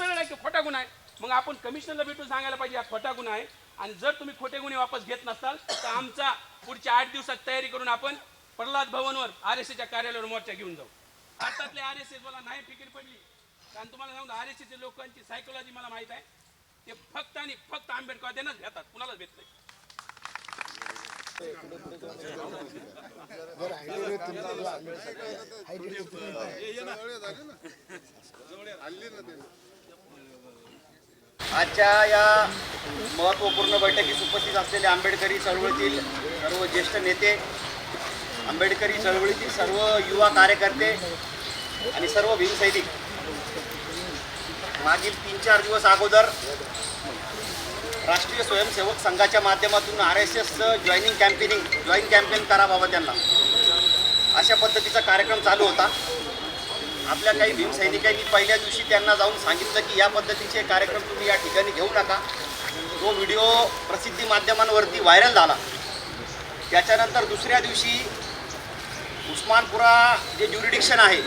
सरळ सरळ आहे की खोटा गुन्हा आहे? मग आपण कमिशनरला भेटून सांगायला पाहिजे हा खोटा गुन्हा आहे. आणि जर तुम्ही खोटे गुन्हे वापस घेत नसाल तर आमचा पुढच्या आठ दिवसात तयारी करून आपण प्रल्हाद भवनवर आर एस एसच्या कार्यालयावर मोर्चा घेऊन जाऊ. भारतातले आर एस एस मला नाही फिकीर पडली. कारण तुम्हाला सांगतो आर एस एसच्या लोकांची सायकोलॉजी मला माहीत आहे. ते फक्त आणि फक्त आंबेडकरवाद्यांनाच घेतात. कुणालाच भेट नाही. आजच्या या महत्त्वपूर्ण बैठकीस उपस्थित असलेले आंबेडकरी चळवळीतील सर्व ज्येष्ठ नेते आंबेडकरी चळवळीतील सर्व युवा कार्यकर्ते आणि सर्व भीमसैनिक मागील तीन चार दिवस अगोदर राष्ट्रीय स्वयंसेवक संघाच्या माध्यमातून आर एस एसचं जॉईनिंग कॅम्पेनिंग जॉईन कॅम्पेन करा बाबा त्यांना. अशा पद्धतीचा कार्यक्रम चालू होता. आपल्या काही भीमसैनिकांनी पहिल्या दिवशी त्यांना जाऊन सांगितलं की या पद्धतीचे कार्यक्रम तुम्ही या ठिकाणी घेऊ नका. तो व्हिडिओ प्रसिद्धी माध्यमांवरती व्हायरल झाला त्याच्यानंतर दुसऱ्या दिवशी उस्मानपुरा जे ज्युरिडिक्शन आहे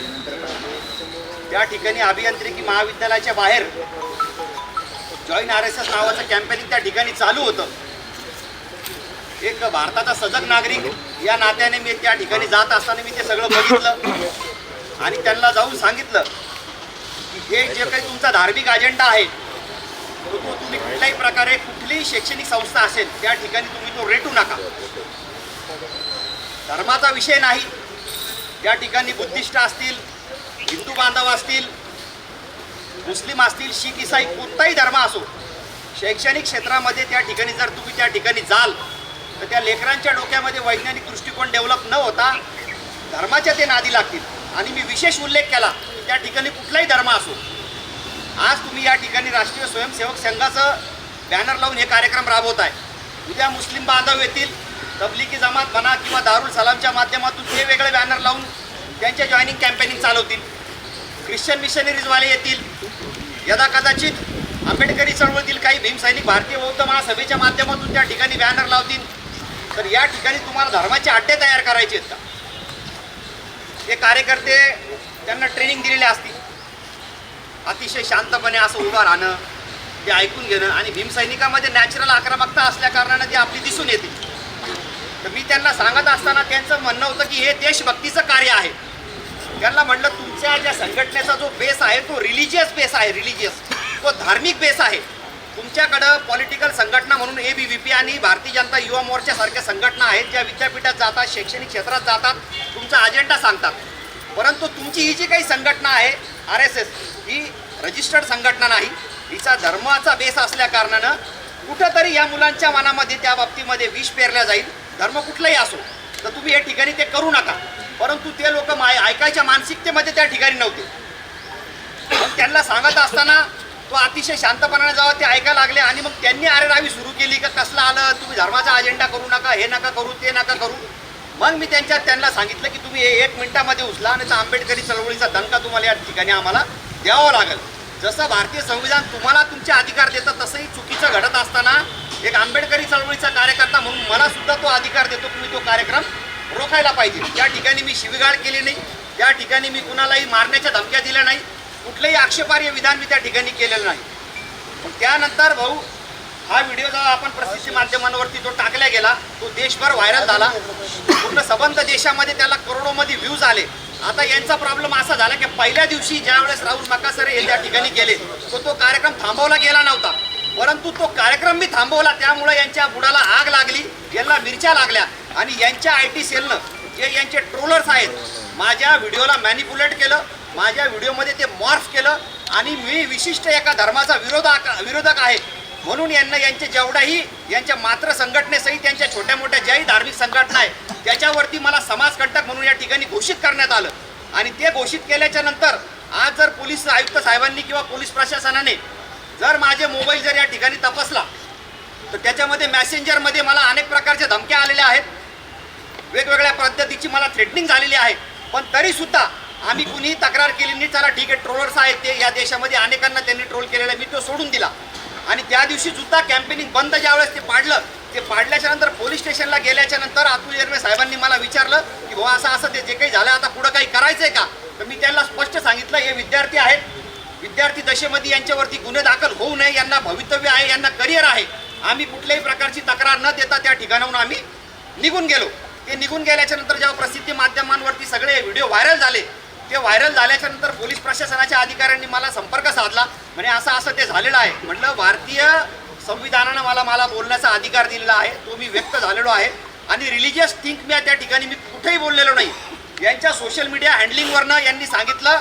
त्या ठिकाणी अभियांत्रिकी महाविद्यालयाच्या बाहेर जॉईन आर एस एस नावाचं कॅम्पेनिंग त्या ठिकाणी चालू होतं. एक भारताचा सजग नागरिक या नात्याने मी त्या ठिकाणी जात असताना मी ते सगळं बघितलं. आणि त्यांना जाऊन सांगितलं की हे जे काही तुमचा धार्मिक अजेंडा आहे तो तो तुम्ही कुठल्याही प्रकारे कुठलीही शैक्षणिक संस्था असेल त्या ठिकाणी तुम्ही तो रेटू नका. धर्माचा विषय नाही. त्या ठिकाणी बुद्धिस्ट असतील हिंदू बांधव असतील मुस्लिम असतील शीख इसाई कोणताही धर्म असो शैक्षणिक क्षेत्रामध्ये त्या ठिकाणी जर तुम्ही त्या ठिकाणी जाल तर त्या लेकरांच्या डोक्यामध्ये वैज्ञानिक दृष्टिकोन डेव्हलप न होता धर्माच्या ते नादी लागतील. आणि मी विशेष उल्लेख केला त्या ठिकाणी कुठलाही धर्म असो. आज तुम्ही या ठिकाणी राष्ट्रीय स्वयंसेवक संघाचं बॅनर लावून हे कार्यक्रम राबवत आहे उद्या मुस्लिम बांधव येतील तबलिकी जमात म्हणा किंवा दारुल सलामच्या माध्यमातून ते वेगळे बॅनर लावून त्यांच्या जॉईनिंग कॅम्पेनिंग चालवतील. ख्रिश्चन मिशनरीजवाले येतील. यदा कदाचित आंबेडकरी चळवळीतील काही भीमसैनिक भारतीय बौद्ध महासभेच्या माध्यमातून त्या ठिकाणी बॅनर लावतील. तर या ठिकाणी तुम्हाला धर्माचे अड्डे तयार करायचे आहेत का? हे कार्यकर्ते त्यांना ट्रेनिंग दिलेले असतील. अतिशय शांतपणे असं उभं राहणं ते ऐकून घेणं आणि भीमसैनिकामध्ये नॅचरल आक्रमकता असल्या कारणानं ती आपली दिसून येते तर मी त्यांना सांगत असताना त्यांचं म्हणणं होतं की हे देशभक्तीचं कार्य आहे. त्यांना म्हटलं तुमच्या ज्या संघटनेचा जो बेस आहे तो रिलिजियस बेस आहे रिलिजियस तो धार्मिक बेस आहे. तुमच्याकडं पॉलिटिकल संघटना म्हणून ए बी व्ही पी आणि भारतीय जनता युवा मोर्चासारख्या संघटना आहेत ज्या विद्यापीठात जातात शैक्षणिक क्षेत्रात जातात तुमचा अजेंडा सांगतात. परंतु तुमची ही जी काही संघटना आहे आर एस एस ही रजिस्टर्ड संघटना नाही. हिचा धर्माचा बेस असल्या कारणानं कुठंतरी या मुलांच्या मनामध्ये त्या बाबतीमध्ये विष पेरल्या जाईल. धर्म कुठलाही असो तर तुम्ही या ठिकाणी ते करू नका. परंतु ते लोक माय ऐकायच्या मानसिकतेमध्ये त्या ठिकाणी नव्हते. त्यांना सांगत असताना तो अतिशय शांतपणाने जावा ते ऐकायला लागले आणि मग त्यांनी आरेरावी सुरू केली का कसलं आलं तुम्ही धर्माचा अजेंडा करू नका हे नका करू ते नका करू. मग मी त्यांच्या त्यांना सांगितलं की तुम्ही हे एक मिनिटामध्ये उचला आणि त्या आंबेडकरी चळवळीचा दणका तुम्हाला या ठिकाणी आम्हाला द्यावा लागेल. जसं भारतीय संविधान तुम्हाला तुमचे अधिकार देतं तसंही चुकीचं घडत असताना एक आंबेडकरी चळवळीचा कार्यकर्ता म्हणून मला सुद्धा तो अधिकार देतो तुम्ही तो कार्यक्रम रोखायला पाहिजे. या ठिकाणी मी शिवीगाळ केली नाही या ठिकाणी मी कुणालाही मारण्याच्या धमक्या दिल्या नाही. कुठलंही आक्षेपार्ह विधान मी त्या ठिकाणी केलेलं नाही. पण त्यानंतर भाऊ हा व्हिडिओ जेव्हा आपण प्रसिद्धी माध्यमांवरती जो टाकला गेला तो देशभर व्हायरल झाला. पूर्ण सबंध देशामध्ये त्याला करोडोमध्ये व्ह्यूज आले. आता यांचा प्रॉब्लेम असा झाला की पहिल्या दिवशी ज्यावेळेस राहुल मकासरे हे त्या ठिकाणी गेले तो तो कार्यक्रम थांबवला गेला नव्हता. परंतु तो कार्यक्रम मी थांबवला त्यामुळे यांच्या बुडाला आग लागली यांना मिरच्या लागल्या आणि यांच्या आय टी सेलनं जे यांचे ट्रोलर्स आहेत माझ्या व्हिडिओला मॅनिपुलेट केलं माझ्या व्हिडिओमध्ये ते मॉर्फ केलं आणि मी विशिष्ट एका धर्माचा विरोधक विरोधक आहे. म्हणून यांना यांचे जेवढाही यांच्या मात्र संघटनेसहित यांच्या छोट्या मोठ्या ज्याही धार्मिक संघटना आहे त्याच्यावरती मला समाजकंटक म्हणून या ठिकाणी घोषित करण्यात आलं. आणि ते घोषित केल्याच्यानंतर आज जर पोलीस आयुक्त साहेबांनी किंवा पोलीस प्रशासनाने जर माझे मोबाईल जर या ठिकाणी तपासला तर त्याच्यामध्ये मॅसेंजरमध्ये मला अनेक प्रकारच्या धमक्या आलेल्या आहेत. वेगवेगळ्या पद्धतीची मला थ्रेटनिंग झालेली आहे. पण तरीसुद्धा आम्ही कुणीही तक्रार केली नाही. चला ठीक आहे ट्रोलर्स आहेत ते या देशामध्ये. अनेकांना त्यांनी ट्रोल केलेला आहे. मी तो सोडून दिला. आणि त्या दिवशी सुद्धा कॅम्पेनिंग बंद ज्यावेळेस ते पाडलं ते पाडल्याच्या नंतर पोलीस स्टेशनला गेल्याच्यानंतर अतुल जर्मे साहेबांनी मला विचारलं की भाऊ असं असं ते जे काही झालं आता पुढं काही करायचंय का? तर मी त्यांना स्पष्ट सांगितलं हे विद्यार्थी आहेत. विद्यार्थी दशेमध्ये यांच्यावरती गुन्हे दाखल होऊ नये. यांना भवितव्य आहे. यांना करिअर आहे. आम्ही कुठल्याही प्रकारची तक्रार न देता त्या ठिकाणाहून आम्ही निघून गेलो. ते निघून गेल्याच्यानंतर जेव्हा प्रसिद्धी माध्यमांवरती सगळे व्हिडिओ व्हायरल झाले ते व्हायरल झाल्याच्यानंतर पोलीस प्रशासनाच्या अधिकाऱ्यांनी मला संपर्क साधला. म्हणजे असं असं ते झालेलं आहे. म्हटलं भारतीय संविधानानं मला मला बोलण्याचा अधिकार दिलेला आहे. तो मी व्यक्त झालेलो आहे. आणि रिलिजियस थिंक मी त्या ठिकाणी मी कुठेही बोललेलो नाही. यांच्या सोशल मीडिया हँडलिंगवरनं यांनी सांगितलं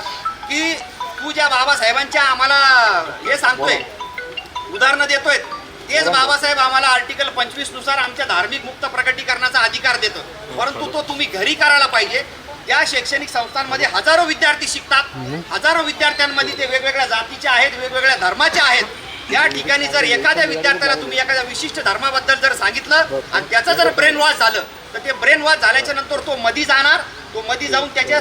की तू ज्या बाबासाहेबांच्या आम्हाला हे सांगतोय उदाहरणं देतोय तेच बाबासाहेब आम्हाला आर्टिकल पंचवीसनुसार आमच्या धार्मिक मुक्त प्रकटीकरणाचा अधिकार देतो. परंतु तो तुम्ही घरी करायला पाहिजे. त्या शैक्षणिक संस्थांमध्ये हजारो विद्यार्थी शिकतात. हजारो विद्यार्थ्यांमध्ये ते वेगवेगळ्या जातीचे आहेत वेगवेगळ्या धर्माचे आहेत. त्या ठिकाणी जर एखाद्या विद्यार्थ्याला तुम्ही एखाद्या विशिष्ट धर्माबद्दल जर सांगितलं आणि त्याचं जर ब्रेन वॉश झालं तर ते ब्रेन वॉश झाल्याच्यानंतर तो मधी जाणार. तो मध्ये जाऊन त्याच्या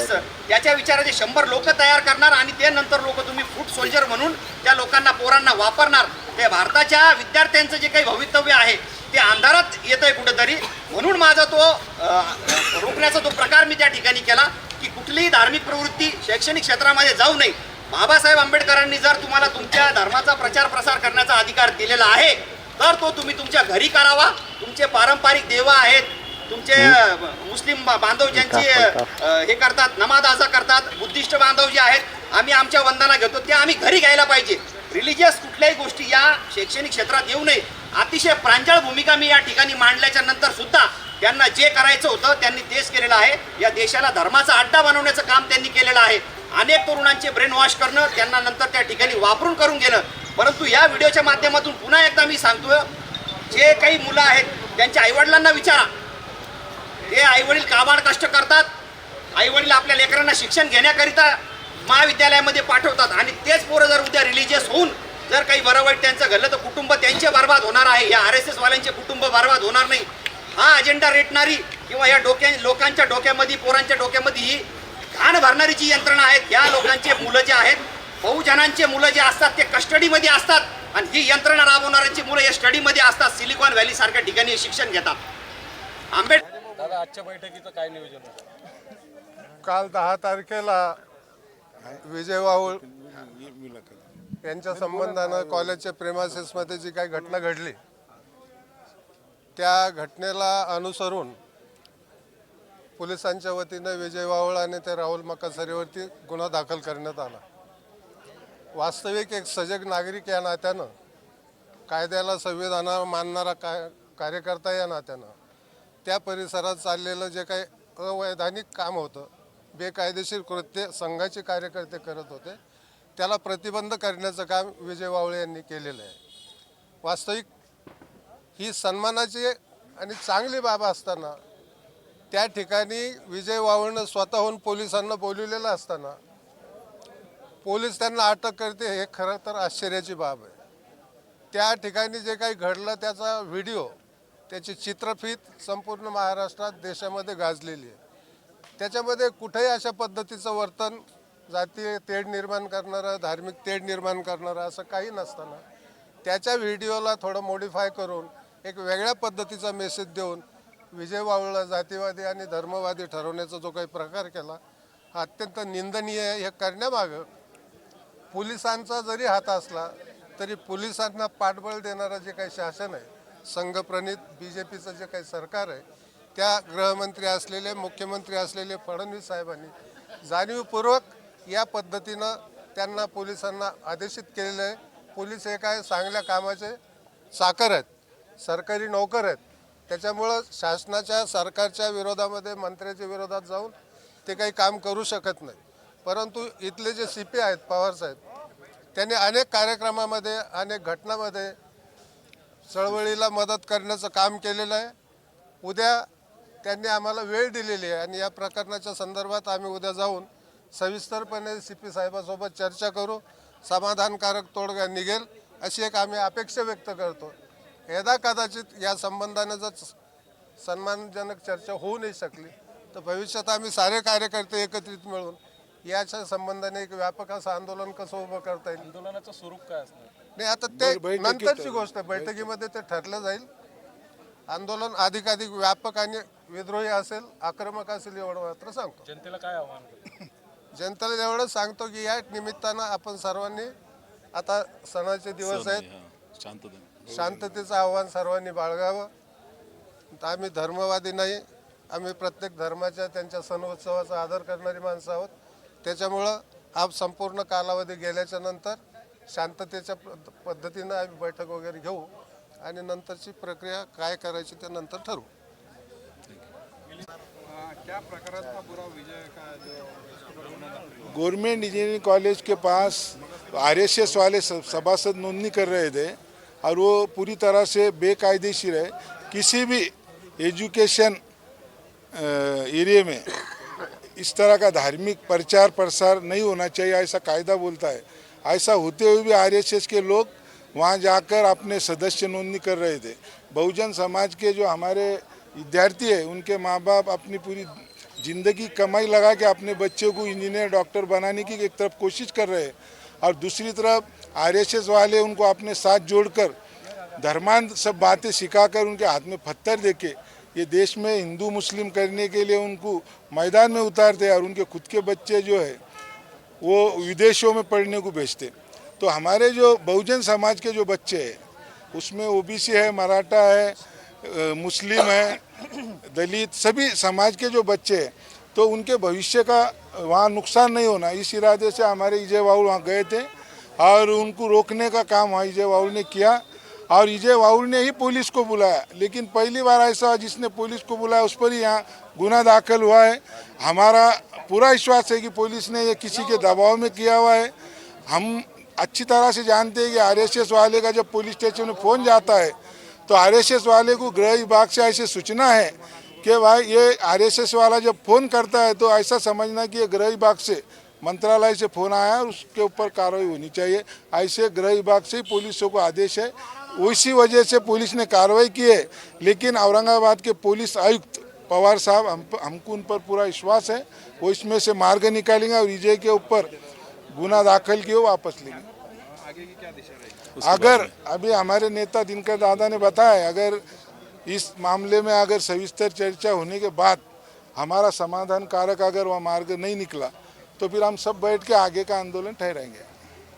त्याच्या विचाराचे शंभर लोक तयार करणार आणि ते नंतर लोक तुम्ही फूट सोल्जर म्हणून त्या लोकांना पोरांना वापरणार. ते भारताच्या विद्यार्थ्यांचं जे काही भवितव्य आहे ते अंधारात येत आहे कुठेतरी. म्हणून माझा तो रोखण्याचा तो प्रकार मी त्या ठिकाणी केला की कुठलीही धार्मिक प्रवृत्ती शैक्षणिक क्षेत्रामध्ये जाऊ नये. बाबासाहेब आंबेडकरांनी जर तुम्हाला तुमच्या धर्माचा प्रचार प्रसार करण्याचा अधिकार दिलेला आहे तर तो तुम्ही तुमच्या घरी करावा. तुमचे पारंपरिक देव आहेत तुमचे मुस्लिम बांधव ज्यांची हे करतात नमाज अजा करतात. बुद्धिस्ट बांधव जे आहेत आम्ही आमच्या वंदना घेतो त्या आम्ही घरी घ्यायला पाहिजे. रिलिजियस कुठल्याही गोष्टी या शैक्षणिक क्षेत्रात येऊ नये. अतिशय प्रांजळ भूमिका मी या ठिकाणी मांडल्याच्या नंतर सुद्धा त्यांना जे करायचं होतं त्यांनी तेच केलेलं आहे. या देशाला धर्माचा अड्डा बनवण्याचं काम त्यांनी केलेलं आहे. अनेक तरुणांचे ब्रेन वॉश करणं त्यांना नंतर त्या ठिकाणी वापरून करून घेणं. परंतु या व्हिडिओच्या माध्यमातून पुन्हा एकदा मी सांगतोय जे काही मुलं आहेत त्यांच्या आईवडिलांना विचारा. ते आईवडील काबाड कष्ट करतात. आईवडील आपल्या लेकरांना शिक्षण घेण्याकरिता महाविद्यालयामध्ये पाठवतात. आणि तेच पोरं जर उद्या रिलिजियस होऊन जर काही बरं वाईट त्यांचं घडलं तर कुटुंब त्यांचे बर्बाद होणार आहे. या आर एस एस वाल्यांचे कुटुंब बर्बाद होणार नाही. हा अजेंडा रेटणारी किंवा या डोक्या लोकांच्या डोक्यामध्ये पोरांच्या डोक्यामध्ये ही घाण भरणारी जी यंत्रणा आहेत या लोकांचे मुलं जे आहेत बहुजनांचे मुलं जे असतात ते कस्टडीमध्ये असतात. आणि ही यंत्रणा राबवणाऱ्यांची मुलं या स्टडीमध्ये असतात. सिलिकॉन व्हॅली सारख्या ठिकाणी शिक्षण घेतात. आंबेडकर आजच्या बैठकीचं काय नियोजन होतं? काल दहा तारखेला विजय वाऊळ यांच्या संबंधानं कॉलेजच्या प्रेमासेसमध्ये जी काही घटना घडली त्या घटनेला अनुसरून पोलिसांच्या वतीनं विजय वावळ आणि ते राहुल मकासरीवरती गुन्हा दाखल करण्यात आला. वास्तविक एक सजग नागरिक या नात्यानं कायद्याला संविधानाला मानणारा का कार्यकर्ता या नात्यानं त्या परिसरात चाललेलं जे काही अवैधानिक काम होतं बेकायदेशीर कृत्य संघाचे कार्यकर्ते करत होते त्याला प्रतिबंध करण्याचं काम विजय वावळे यांनी केलेलं आहे. वास्तविक ही सन्मानाची आणि चांगली बाब असताना त्या ठिकाणी विजय वावळनं स्वतःहून पोलिसांना बोलवलेलं असताना पोलीस त्यांना अटक करते हे खरं तर आश्चर्याची बाब आहे. त्या ठिकाणी जे काही घडलं त्याचा व्हिडिओ त्याची चित्रफीत संपूर्ण महाराष्ट्रात देशामध्ये गाजलेली आहे. त्याच्यामध्ये कुठेही अशा पद्धतीचं वर्तन जातीय तेढ निर्माण करणारं धार्मिक तेढ निर्माण करणारं असं काही नसताना त्याच्या व्हिडिओला थोडं मॉडिफाय करून एक वेगळ्या पद्धतीचा मेसेज देऊन विजय वावळला जातीवादी आणि धर्मवादी ठरवण्याचा जो काही प्रकार केला हा अत्यंत निंदनीय हे करण्यामागं पोलिसांचा जरी हात असला तरी पोलिसांना पाठबळ देणारं जे काही शासन आहे संघप्रणित बी जे पीचं जे काही सरकार आहे त्या गृहमंत्री असलेले मुख्यमंत्री असलेले फडणवीस साहेबांनी जाणीवपूर्वक या पद्धतीनं त्यांना पोलिसांना आदेशित केलेलं आहे. पोलीस हे काय चांगल्या कामाचे साकर आहेत सरकारी नोकर आहेत. त्याच्यामुळं शासनाच्या सरकारच्या विरोधामध्ये मंत्र्याच्या विरोधात जाऊन ते काही काम करू शकत नाही. परंतु इथले जे सी पी आहेत पवार साहेब त्यांनी अनेक कार्यक्रमामध्ये अनेक घटनामध्ये चळवळीला मदत करण्याचं काम केलेलं आहे. उद्या त्यांनी आम्हाला वेळ दिलेली आहे आणि या प्रकरणाच्या संदर्भात आम्ही उद्या जाऊन सविस्तरपणे सी पी साहेबासोबत चर्चा करू. समाधानकारक तोडगा निघेल अशी एक आम्ही अपेक्षा व्यक्त करतो. यदा कदाचित या संबंधाने जर सन्मानजनक चर्चा होऊ नाही शकली तर भविष्यात आम्ही सारे कार्यकर्ते एकत्रित मिळून याच्या संबंधाने एक व्यापक असं आंदोलन कसं उभं करता येईल? आंदोलनाचं स्वरूप काय असणार? नाही आता ते नंतरची गोष्ट आहे. बैठकीमध्ये ते ठरलं जाईल. आंदोलन अधिकाधिक व्यापक आणि विद्रोही असेल आक्रमक असेल एवढं मात्र सांगतो. जनतेला काय आव्हान करेल जनतेला एवढं सांगतो की या निमित्तानं आपण सर्वांनी आता सणाचे दिवस आहेत. शांतता शांततेचं आव्हान सर्वांनी बाळगावं. आम्ही धर्मवादी नाही. आम्ही प्रत्येक धर्माच्या त्यांच्या सण उत्सवाचा आदर करणारी माणसं आहोत. त्याच्यामुळं हा संपूर्ण कालावधी गेल्याच्यानंतर शांततेच्या पद्ध- पद्धतीनं आम्ही बैठक वगैरे घेऊ आणि नंतरची प्रक्रिया काय करायची ते नंतर ठरवू. गवर्नमेंट इंजीनियरिंग कॉलेज के पास आरएसएस वाले सब- सभासद नोंदनी कर रहे थे और वो पूरी तरह से बेकायदेशीर है। किसी भी एजुकेशन एरिया में इस तरह का धार्मिक प्रचार प्रसार नहीं होना चाहिए ऐसा कायदा बोलता है। ऐसा होते हुए भी आरएसएस के लोग वहाँ जाकर अपने सदस्य नोंदनी कर रहे थे। बहुजन समाज के जो हमारे विद्यार्थी है, उनके माँ बाप अपनी पूरी ज़िंदगी कमाई लगा के अपने बच्चों को इंजीनियर, डॉक्टर बनाने की एक तरफ़ कोशिश कर रहे हैं और दूसरी तरफ़ आरएसएस वाले उनको अपने साथ जोड़कर धर्मांध सब बातें सिखाकर उनके हाथ में पत्थर देके ये देश में हिंदू, मुस्लिम करने के लिए उनको मैदान में उतारते हैं और उनके खुद के बच्चे जो है वो विदेशों में पढ़ने को भेजते। तो हमारे जो बहुजन समाज के जो बच्चे हैं, उसमें ओबीसी है, मराठा है मुस्लिम है, दलित, सभी समाज के जो बच्चे हैं तो उनके भविष्य का वहाँ नुकसान नहीं होना। इस इरादे से हमारे विजय बाउल वहाँ गए थे और उनको रोकने का काम वहाँ विजय बाउल ने किया और विजय बाउल ने ही पुलिस को बुलाया। लेकिन पहली बार ऐसा जिसने पुलिस को बुलाया, उस पर ही यहाँ गुना दाखिल हुआ है। हमारा पूरा विश्वास है कि पुलिस ने ये किसी के दबाव में किया हुआ है। हम अच्छी तरह से जानते हैं कि आरएसएस वाले का जब पुलिस स्टेशन में फ़ोन जाता है तो आरएसएस वाले को गृह विभाग से ऐसे सूचना है कि भाई, ये आरएसएस वाला जब फ़ोन करता है तो ऐसा समझना कि ये गृह विभाग से, मंत्रालय से फ़ोन आया और उसके ऊपर कार्रवाई होनी चाहिए। ऐसे गृह विभाग से पुलिसों को आदेश है। उसी वजह से पुलिस ने कार्रवाई की है। लेकिन औरंगाबाद के पुलिस आयुक्त पवार साहब हम हमको उन पर पूरा विश्वास है। वो इसमें से मार्ग निकालेंगे और विजय के ऊपर गुना दाखिल किए वापस लेंगे। अगर अभी हमारे नेता दिनकर दादा ने बताया अगर इस मामले में अगर सविस्तर चर्चा होने के बाद हमारा समाधान कारक अगर वह मार्ग नहीं निकला तो फिर हम सब बैठ के आगे का आंदोलन ठहराएँगे।